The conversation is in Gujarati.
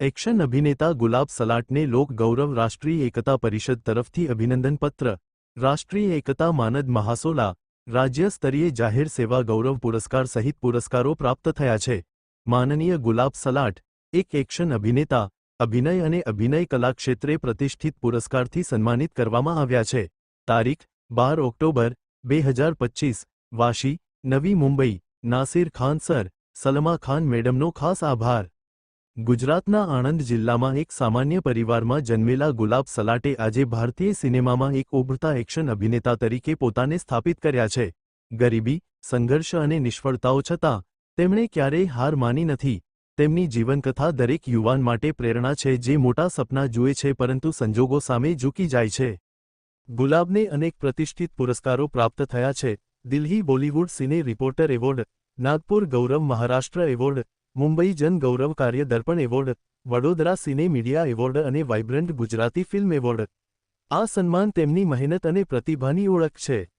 એક્શન અભિનેતા ગુલાબ સલાટને લોક ગૌરવ રાષ્ટ્રીય એકતા પરિષદ તરફથી અભિનંદન પત્ર રાષ્ટ્રીય એકતા માનદ મહાસોલા, રાજ્ય સ્તરીય જાહેર સેવા ગૌરવ પુરસ્કાર સહિત પુરસ્કારો પ્રાપ્ત થયા છે. માનનીય ગુલાબ સલાટ, એક એક્શન અભિનેતા, અભિનય અને અભિનય કલા ક્ષેત્રે પ્રતિષ્ઠિત પુરસ્કારથી સન્માનિત કરવામાં આવ્યા છે. તારીખ, બાર ઓક્ટોબર, બે હજાર પચ્ચીસ વાશી નવી મુંબઈ, નાસિર ખાન સર, સલમા ખાન મેડમનો ખાસ આભાર. ગુજરાતના આણંદ જિલ્લામાં એક સામાન્ય પરિવારમાં જન્મેલા ગુલાબ સલાટે આજે ભારતીય સિનેમામાં એક ઉભરતા એક્શન અભિનેતા તરીકે પોતાને સ્થાપિત કર્યા છે. ગરીબી, સંઘર્ષ અને નિષ્ફળતાઓ છતાં, તેમણે ક્યારેય હાર માની નથી. તેમની જીવનકથા દરેક યુવાન માટે પ્રેરણા છે જે મોટા સપના જુએ છે પરંતુ સંજોગો સામે ઝૂકી જાય છે. ગુલાબને અનેક પ્રતિષ્ઠિત પુરસ્કારો પ્રાપ્ત થયા છે. Delhi Bollywood cine reporter award, Nagpur ગૌરવ મહારાષ્ટ્ર એવોર્ડ મુંબઈ જન ગૌરવ કાર્ય દર્પણ award, Vadodara cine media award અને વાઇબ્રન્ટ ગુજરાતી ફિલ્મ એવોર્ડ. આ સન્માન તેમની મહેનત અને પ્રતિભાની ઓળખ છે.